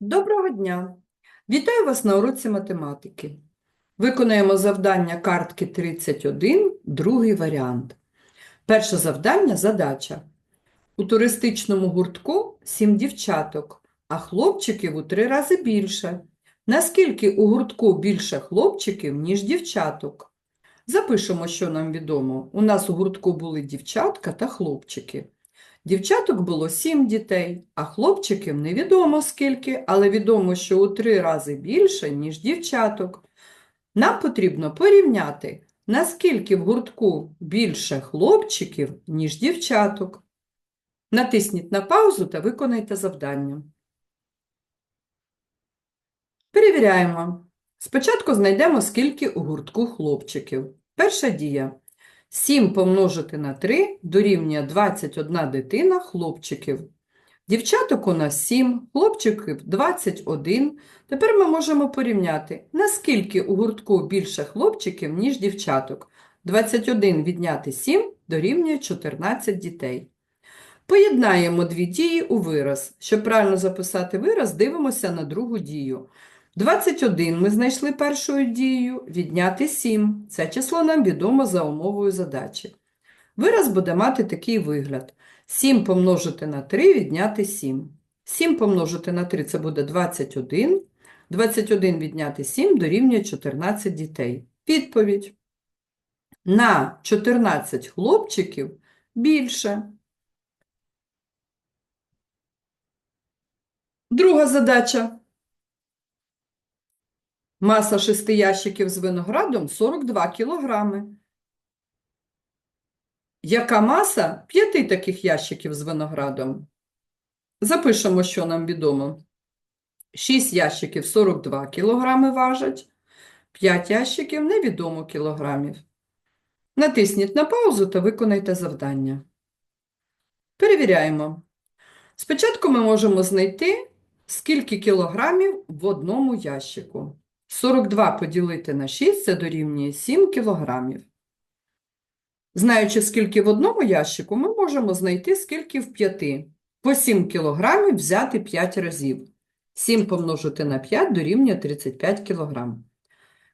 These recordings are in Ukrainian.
Доброго дня! Вітаю вас на уроці математики. Виконуємо завдання картки 31, другий варіант. Перше завдання – задача. У туристичному гуртку 7 дівчаток, а хлопчиків у три рази більше. Наскільки у гуртку більше хлопчиків, ніж дівчаток? Запишемо, що нам відомо. У нас у гуртку були дівчатка та хлопчики. Дівчаток було сім дітей, а хлопчиків невідомо скільки, але відомо, що у три рази більше, ніж дівчаток. Нам потрібно порівняти, наскільки в гуртку більше хлопчиків, ніж дівчаток. Натисніть на паузу та виконайте завдання. Перевіряємо. Спочатку знайдемо, скільки у гуртку хлопчиків. Перша дія. 7 помножити на 3 дорівнює 21 дитина хлопчиків. Дівчаток у нас 7, хлопчиків 21. Тепер ми можемо порівняти, наскільки у гуртку більше хлопчиків, ніж дівчаток. 21 відняти 7 дорівнює 14 дітей. Поєднаємо дві дії у вираз. Щоб правильно записати вираз, дивимося на другу дію. 21 ми знайшли першою дією, відняти 7. Це число нам відомо за умовою задачі. Вираз буде мати такий вигляд. 7 помножити на 3 відняти 7. 7 помножити на 3 це буде 21. 21 відняти 7 дорівнює 14 дітей. Відповідь. На 14 хлопчиків більше. Друга задача. Маса шести ящиків з виноградом 42 кілограми. Яка маса п'яти таких ящиків з виноградом? Запишемо, що нам відомо. 6 ящиків 42 кілограми важать, 5 ящиків невідомо кілограмів. Натисніть на паузу та виконайте завдання. Перевіряємо. Спочатку ми можемо знайти, скільки кілограмів в одному ящику. 42 поділити на 6 – це дорівнює 7 кілограмів. Знаючи, скільки в одному ящику, ми можемо знайти, скільки в п'яти. По 7 кілограмів взяти 5 разів. 7 помножити на 5 дорівнює 35 кілограм.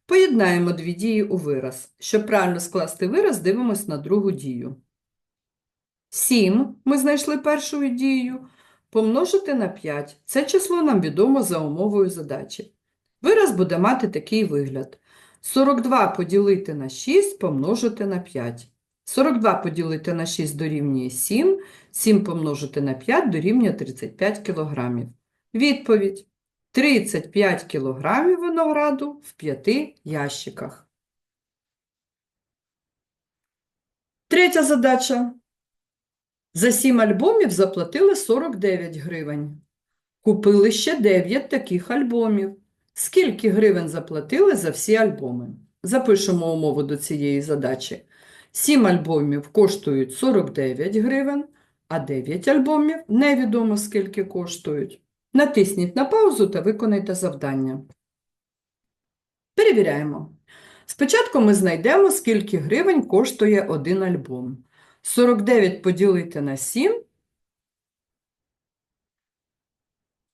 Поєднаємо дві дії у вираз. Щоб правильно скласти вираз, дивимось на другу дію. 7 ми знайшли першою дією. Помножити на 5. Це число нам відомо за умовою задачі. Вираз буде мати такий вигляд. 42 поділити на 6 помножити на 5. 42 поділити на 6 дорівнює 7, 7 помножити на 5 дорівнює 35 кілограмів. Відповідь. 35 кілограмів винограду в 5 ящиках. Третя задача. За 7 альбомів заплатили 49 гривень. Купили ще 9 таких альбомів. Скільки гривень заплатили за всі альбоми? Запишемо умову до цієї задачі. 7 альбомів коштують 49 гривень, а 9 альбомів невідомо скільки коштують. Натисніть на паузу та виконайте завдання. Перевіряємо. Спочатку ми знайдемо, скільки гривень коштує один альбом. 49 поділити на 7 –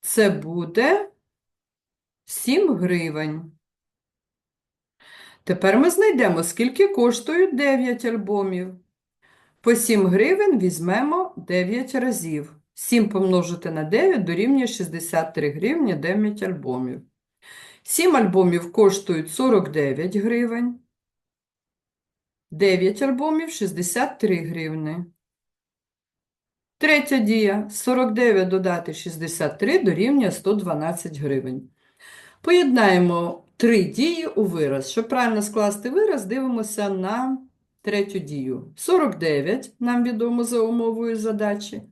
це буде 7 гривень. Тепер ми знайдемо, скільки коштують 9 альбомів. По 7 гривень візьмемо 9 разів. 7 помножити на 9 дорівнює 63 гривні 9 альбомів. 7 альбомів коштують 49 гривень. 9 альбомів 63 гривні. Третя дія. 49 додати 63 дорівнює 112 гривень. Поєднаємо три дії у вираз. Щоб правильно скласти вираз, дивимося на третю дію. 49 нам відомо за умовою задачі.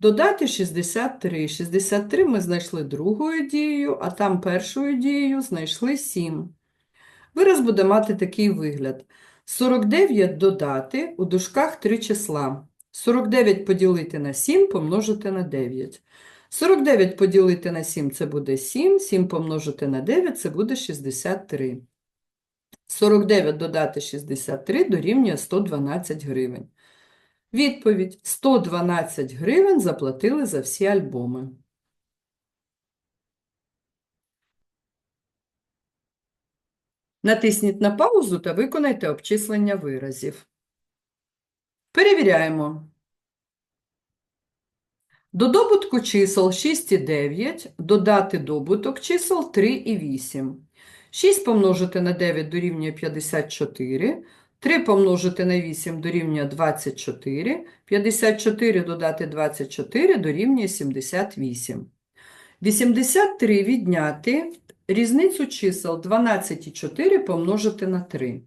Додати 63. 63 ми знайшли другою дією, а там першою дією знайшли 7. Вираз буде мати такий вигляд. 49 додати у дужках три числа. 49 поділити на 7 помножити на 9. 49 поділити на 7 це буде 7, 7 помножити на 9 це буде 63. 49 додати 63 дорівнює 112 гривень. Відповідь: 112 гривень заплатили за всі альбоми. Натисніть на паузу та виконайте обчислення виразів. Перевіряємо. До добутку чисел 6 і 9 додати добуток чисел 3 і 8. 6 помножити на 9 дорівнює 54, 3 помножити на 8 дорівнює 24, 54 додати 24 дорівнює 78. 83 відняти різницю чисел 12 і 4 помножити на 3.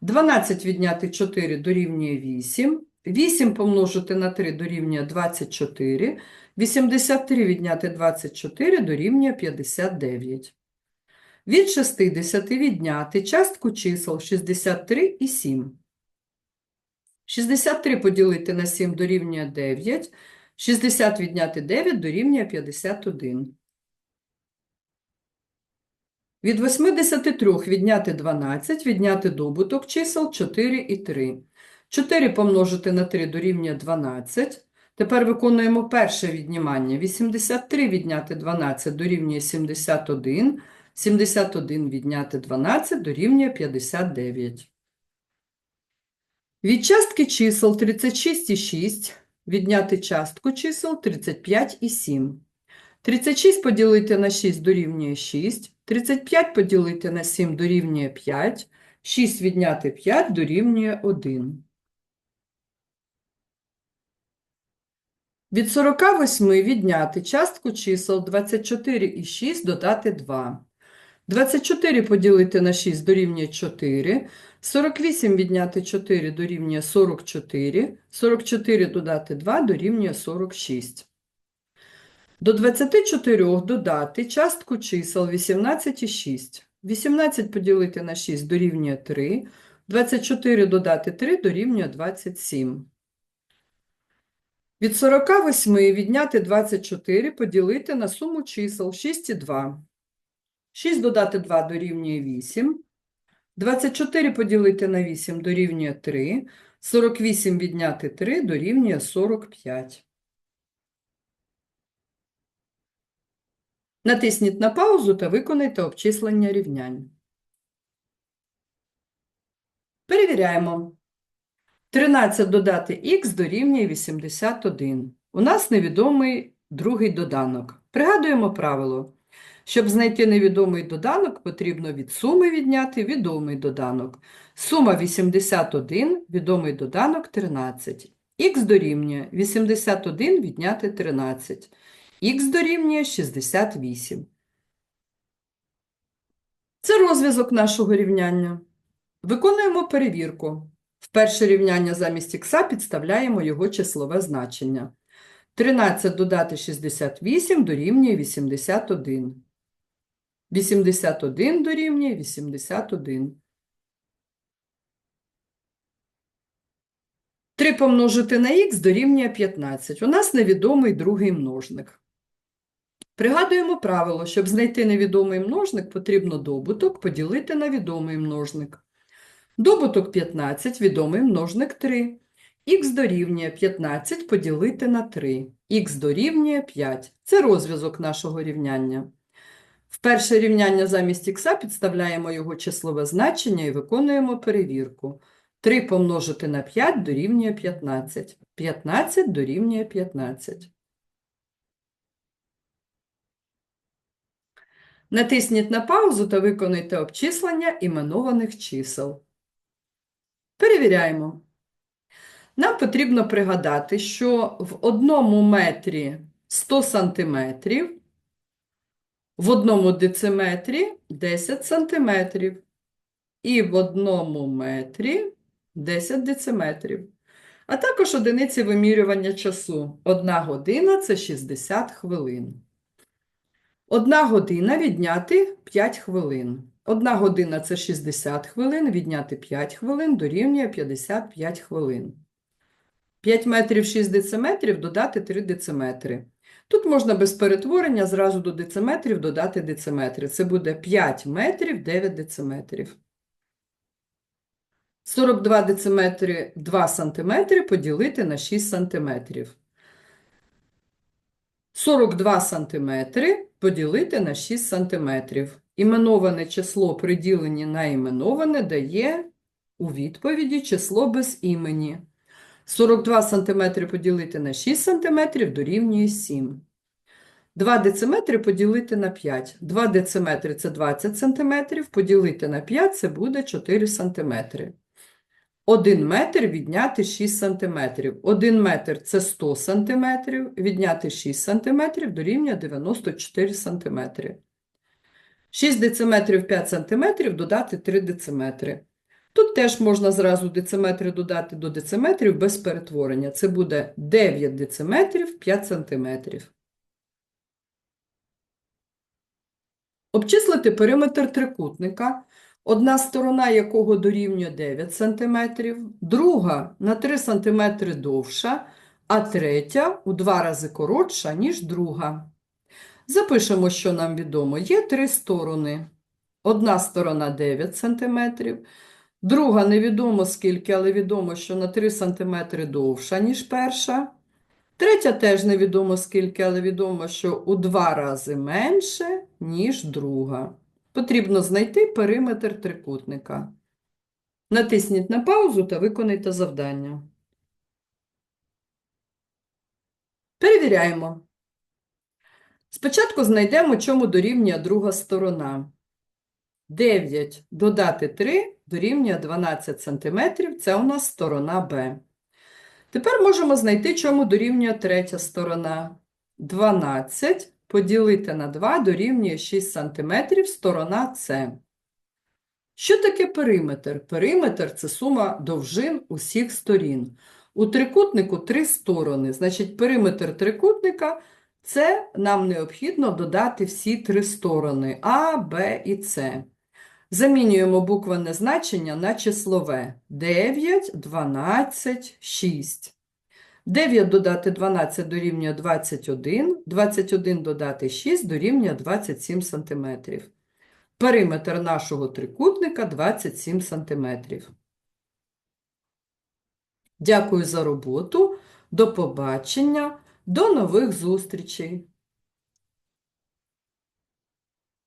12 відняти 4 дорівнює 8, 8 помножити на 3 дорівнює 24, 83 відняти 24 дорівнює 59. Від 60 відняти частку чисел 63 і 7. 63 поділити на 7 дорівнює 9, 60 відняти 9 дорівнює 51. Від 83 відняти 12, відняти добуток чисел 4 і 3. 4 помножити на 3 дорівнює 12. Тепер виконуємо перше віднімання. 83 відняти 12 дорівнює 71. 71 відняти 12 дорівнює 59. Від частки чисел 36 і 6 відняти частку чисел 35 і 7. 36 поділити на 6 дорівнює 6, 35 поділити на 7 дорівнює 5, 6 відняти 5 дорівнює 1. Від 48 відняти частку чисел 24 і 6 додати 2. 24 поділити на 6 дорівнює 4, 48 відняти 4 дорівнює 44, 44 додати 2 дорівнює 46. До 24 додати частку чисел 18 і 6. 18 поділити на 6 дорівнює 3, 24 додати 3 дорівнює 27. Від 48 відняти 24 поділити на суму чисел 6 і 2. 6 додати 2 дорівнює 8. 24 поділити на 8 дорівнює 3. 48 відняти 3 дорівнює 45. Натисніть на паузу та виконайте обчислення рівнянь. Перевіряємо. 13 додати х дорівнює 81. У нас невідомий другий доданок. Пригадуємо правило. Щоб знайти невідомий доданок, потрібно від суми відняти відомий доданок. Сума 81, відомий доданок 13. Х дорівнює 81 відняти 13. Х дорівнює 68. Це розв'язок нашого рівняння. Виконуємо перевірку. В перше рівняння замість х підставляємо його числове значення. 13 додати 68 дорівнює 81. 81 дорівнює 81. 3 помножити на х дорівнює 15. У нас невідомий другий множник. Пригадуємо правило, щоб знайти невідомий множник, потрібно добуток поділити на відомий множник. Добуток 15, відомий множник 3. Х дорівнює 15 поділити на 3. Х дорівнює 5. Це розв'язок нашого рівняння. В перше рівняння замість х підставляємо його числове значення і виконуємо перевірку. 3 помножити на 5 дорівнює 15. 15 дорівнює 15. Натисніть на паузу та виконуйте обчислення іменованих чисел. Перевіряємо. Нам потрібно пригадати, що в одному метрі 100 сантиметрів, в одному дециметрі 10 сантиметрів, і в одному метрі 10 дециметрів. А також одиниці вимірювання часу. Одна година це 60 хвилин. Одна година відняти 5 хвилин. Одна година це 60 хвилин, відняти 5 хвилин дорівнює 55 хвилин. 5 метрів 6 дециметрів додати 3 дециметри. Тут можна без перетворення зразу до дециметрів додати дециметри. Це буде 5 метрів 9 дециметрів. 42 дециметри 2 сантиметри поділити на 6 сантиметрів. 42 сантиметри поділити на 6 сантиметрів. Іменоване число при діленні на іменоване дає у відповіді число без імені. 42 см поділити на 6 см дорівнює 7. 2 дециметри поділити на 5. 2 дециметри – це 20 см, поділити на 5 – це буде 4 см. 1 метр відняти 6 см. 1 метр – це 100 см, відняти 6 см дорівнює 94 см. 6 дециметрів 5 см додати 3 дециметри. Тут теж можна зразу дециметри додати до дециметрів без перетворення. Це буде 9 дециметрів 5 сантиметрів. Обчислити периметр трикутника, одна сторона якого дорівнює 9 см, друга на 3 см довша, а третя у два рази коротша, ніж друга. Запишемо, що нам відомо. Є три сторони. Одна сторона 9 см, друга невідомо скільки, але відомо, що на 3 см довша, ніж перша. Третя теж невідомо скільки, але відомо, що у два рази менше, ніж друга. Потрібно знайти периметр трикутника. Натисніть на паузу та виконайте завдання. Перевіряємо. Спочатку знайдемо, чому дорівнює друга сторона. 9 додати 3 дорівнює 12 см, це у нас сторона Б. Тепер можемо знайти, чому дорівнює третя сторона. 12 поділити на 2 дорівнює 6 см, сторона С. Що таке периметр? Периметр – це сума довжин усіх сторін. У трикутнику три сторони, значить периметр трикутника – це нам необхідно додати всі три сторони А, Б і С. Замінюємо буквене значення на числове 9, 12, 6. 9 додати 12 дорівнює 21, 21 додати 6 дорівнює 27 см. Периметр нашого трикутника 27 см. Дякую за роботу. До побачення. До нових зустрічей!